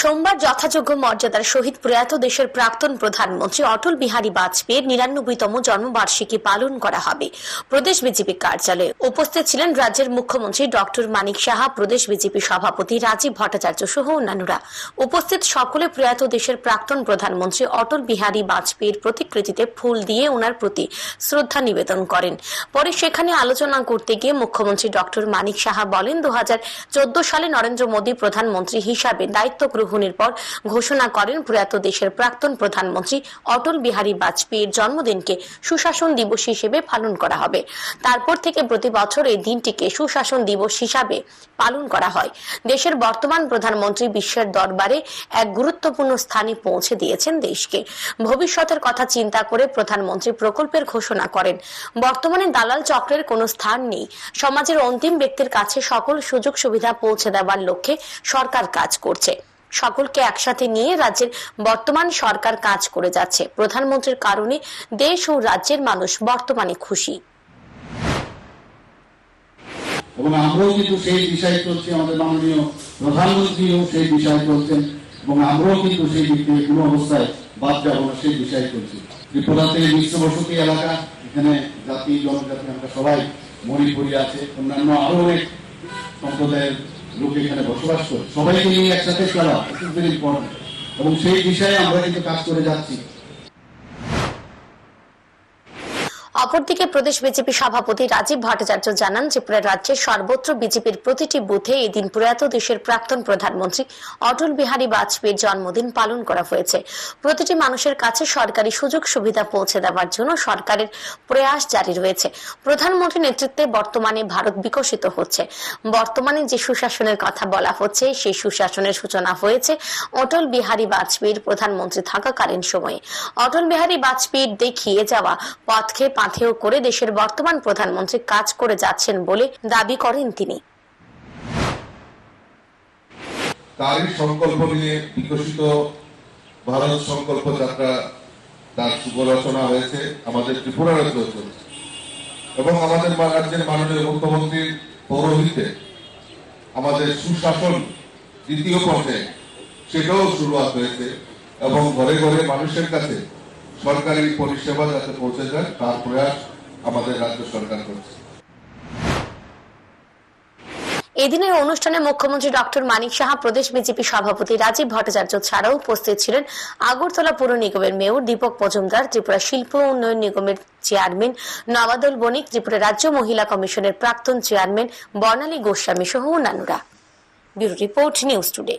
সোমবার যথাযোগ্য মর্যাদার সহিত প্রয়াত দেশের প্রাক্তন প্রধানমন্ত্রী অটল বিহারী বাজপেয়ীর নিরানব্বইতম জন্মবার্ষিকী পালন করা হবে। প্রদেশ বিজেপি কার্যালয়ে উপস্থিত ছিলেন রাজ্যের মুখ্যমন্ত্রী ডক্টর মানিক সাহা, প্রদেশ বিজেপি সভাপতি রাজীব ভট্টাচার্য সহ অন্যান্যরা। উপস্থিত সকলে প্রয়াত দেশের প্রাক্তন প্রধানমন্ত্রী অটল বিহারী বাজপেয়ীর প্রতিকৃতিতে ফুল দিয়ে ওনার প্রতি শ্রদ্ধা নিবেদন করেন। পরে সেখানে আলোচনা করতে গিয়ে মুখ্যমন্ত্রী ডক্টর মানিক সাহা বলেন, দু হাজার চোদ্দ সালে নরেন্দ্র মোদী প্রধানমন্ত্রী হিসাবে দায়িত্ব গ্রহণের পর ঘোষণা করেন প্রয়াত দেশের প্রাক্তন প্রধানমন্ত্রী অটল বিহারী বাজপেয়ীর জন্মদিনকে সুশাসন দিবস হিসেবে পালন করা হবে। তারপর থেকে প্রতি বছর এই দিনটিকে সুশাসন দিবস হিসাবে পালন করা হয়। দেশের বর্তমান প্রধানমন্ত্রী বিশ্বের দরবারে এক গুরুত্বপূর্ণ স্থানে পৌঁছে দিয়েছেন দেশকে। ভবিষ্যতের কথা চিন্তা করে প্রধানমন্ত্রী প্রকল্পের ঘোষণা করেন। বর্তমানে দালাল চক্রের কোনো স্থান নেই। সমাজের অন্তিম ব্যক্তির কাছে সকল সুযোগ সুবিধা পৌঁছে দেওয়ার লক্ষ্যে সরকার কাজ করছে। সকলকে একসাথে নিয়ে রাজ্যের বর্তমান সরকার কাজ করে যাচ্ছে। প্রধানমন্ত্রীর কারণে দেশ ও রাজ্যের মানুষ বর্তমানে খুশি। এবং আমরাও কিন্তু সেই দিশায় চলছি, আমাদের মাননীয় প্রধানমন্ত্রীও সেই দিশায় চলছেন, এবং আমরাও কিন্তু সেই দিক থেকে কোনো অবস্থায় বাদ যাব না, সেই দিশায় চলছি। ত্রিপুরাতে মিশ্র বসতি এলাকা, এখানে জাতি, জনজাতি, আমরা সবাই মণিপুরি আছে। অন্যান্য অনেক সম্প্রদায়ের লোক এখানে বসবাস করে। সবাইকে নিয়ে একসাথে চলা এবং সেই বিষয়ে আমরা কিন্তু কাজ করে যাচ্ছি। অপরদিকে প্রদেশ বিজেপি সভাপতি রাজীব ভট্টাচার্য জানান যে পুরো রাজ্যের সর্বত্র বিজেপির প্রতিটি বুথে এদিন প্রয়াত দেশের প্রাক্তন প্রধানমন্ত্রী অটল বিহারী বাজপেয়ীর জন্মদিন পালন করা হয়েছে। প্রতিটি মানুষের কাছে সরকারি সুযোগ সুবিধা পৌঁছে দেওয়ার জন্য সরকারের প্রয়াস জারি রয়েছে। প্রধানমন্ত্রী নেতৃত্বে বর্তমানে ভারত বিকশিত হচ্ছে। বর্তমানে যে সুশাসনের কথা বলা হচ্ছে, সেই সুশাসনের সূচনা হয়েছে অটল বিহারী বাজপেয়ীর প্রধানমন্ত্রী থাকাকালীন সময়ে। অটল বিহারী বাজপেয়ীর দেখিয়ে যাওয়া পথকে পাথেয় করে দেশের বর্তমান প্রধানমন্ত্রী কাজ করে যাচ্ছেন বলে দাবি করেন তিনি। তারই সংকল্প নিয়ে বিকশিত ভারত সংকল্প যাত্রা তার রচনা হয়েছে আমাদের ত্রিপুরা রাজ্য চলছে এবং আমাদের রাজ্যের মাননীয় মুখ্যমন্ত্রীর পৌরোহিত্যে আমাদের সুশাসন দ্বিতীয় পর্যায়ে সেটাও শুরুয়াত হয়েছে এবং ঘরে ঘরে মানুষের কাছে সরকারি পরিষেবা যাতে পৌঁছে যায়, তার প্রয়াস আমাদের রাজ্য সরকার করছে। এদিনের অনুষ্ঠানে মুখ্যমন্ত্রী ডক্টর মানিক সাহা, প্রদেশ বিজেপি সভাপতি রাজীব ভট্টাচার্য ছাড়াও উপস্থিত ছিলেন আগরতলা পৌর নিগমের মেয়র দীপক মজুমদার, ত্রিপুরা শিল্প উন্নয়ন নিগমের চেয়ারম্যান নবাদল বণিক, ত্রিপুরা রাজ্য মহিলা কমিশনের প্রাক্তন চেয়ারম্যান বর্ণালী গোস্বামী সহ অন্যান্যরা। Bureau report, news today.